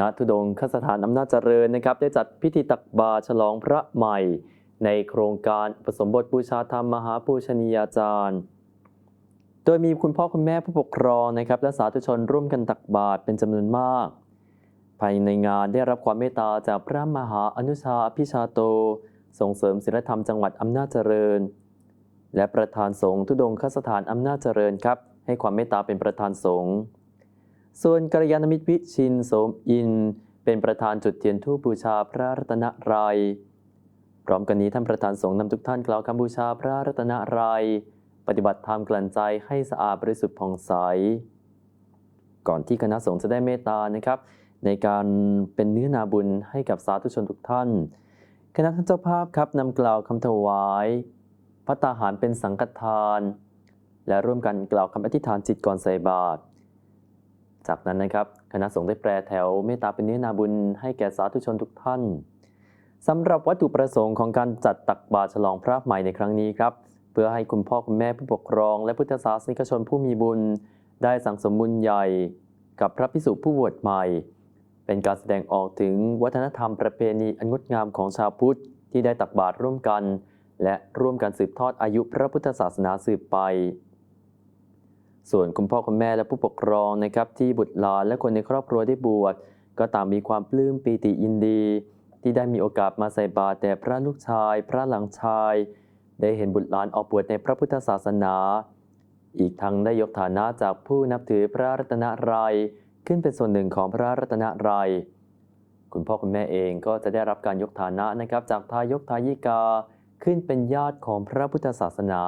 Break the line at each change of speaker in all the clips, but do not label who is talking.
ณทุดงคสถานอำนาจเจริญนะครับ ได้จัดพิธีตักบาตรฉลองพระใหม่ ในโครงการผสมบทบูชาธรรมมหาปูชนียาจารย์ โดยมีคุณพ่อคุณแม่ผู้ปกครองนะครับและสาธุชนร่วมกันตักบาตรเป็นจำนวนมาก ภายในงานได้รับความเมตตาจากพระมหาอนุชาอภิชาโต ส่งเสริมศิลธรรมจังหวัดอำนาจเจริญ และประธานสงฆ์ทุดงคสถานอำนาจเจริญครับ ให้ความเมตตาเป็นประธานสงฆ์ ส่วนกัลยาณมิตรวิชินโสมอิน เป็นประธานจุดเทียนธูปบูชาพระรัตนตรัยพร้อมกันนี้ท่านประธานสงฆ์นำทุกท่านกล่าวคำบูชาพระรัตนตรัย ปฏิบัติธรรมกลั่นใจให้สะอาดบริสุทธิ์ผ่องใส ก่อนที่คณะสงฆ์จะได้เมตตานะครับ ในการเป็นเนื้อนาบุญให้กับสาธุชนทุกท่าน คณะท่านเจ้าภาพครับนำกล่าวคำถวายพระตาหารเป็นสังฆทาน และร่วมกันกล่าวคำอธิษฐานจิตก่อนใส่บาตร จากนั้นนะครับคณะสงฆ์ได้แปรแถวเมตตาเป็นเนื้อนาบุญให้แก่สาธุชนทุกท่านสำหรับวัตถุประสงค์ของการจัดตักบาตรฉลองพระใหม่ในครั้งนี้ครับ เพื่อให้คุณพ่อคุณแม่ผู้ปกครอง และพุทธศาสนิกชนผู้มีบุญ ได้สังสมบุญใหญ่ กับพระพิสุผู้บวชใหม่ เป็นการแสดงออกถึงวัฒนธรรมประเพณีอันงดงามของชาวพุทธที่ได้ตักบาตรร่วมกัน และร่วมกันสืบทอดอายุพระพุทธศาสนาสืบไป ส่วนคุณพ่อคุณแม่และผู้ปกครองนะครับที่บุตรหลานและคนในครอบครัวได้บวชก็ต่างมีความปลื้มปีติยินดี ที่ได้มีโอกาสมาใส่บาตรแต่พระลูกชาย พระหลังชาย ได้เห็นบุตรหลานออกบวชในพระพุทธศาสนา อีกทั้งได้ยกฐานะจากผู้นับถือพระรัตนรัยขึ้นเป็นส่วนหนึ่งของพระรัตนรัยคุณพ่อคุณแม่เองก็จะได้รับการยกฐานะนะครับ จากทายกทายิกาขึ้นเป็นญาติของพระพุทธศาสนา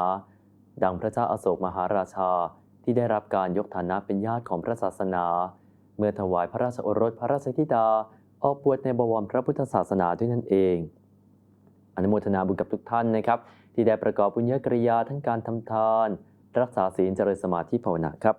ดังพระเจ้าอาโศกมหาราชา ที่ได้รับการยกฐานะเป็นญาติของพระศาสนา เมื่อถวายพระราชโอรสพระราชธิดา ออกบวชในบวรพระพุทธศาสนาด้วยนั่นเอง อนุโมทนาบุญกับทุกท่านนะครับ ที่ได้ประกอบบุญญกริยาทั้งการทำทาน รักษาศีลเจริญสมาธิภาวนาครับ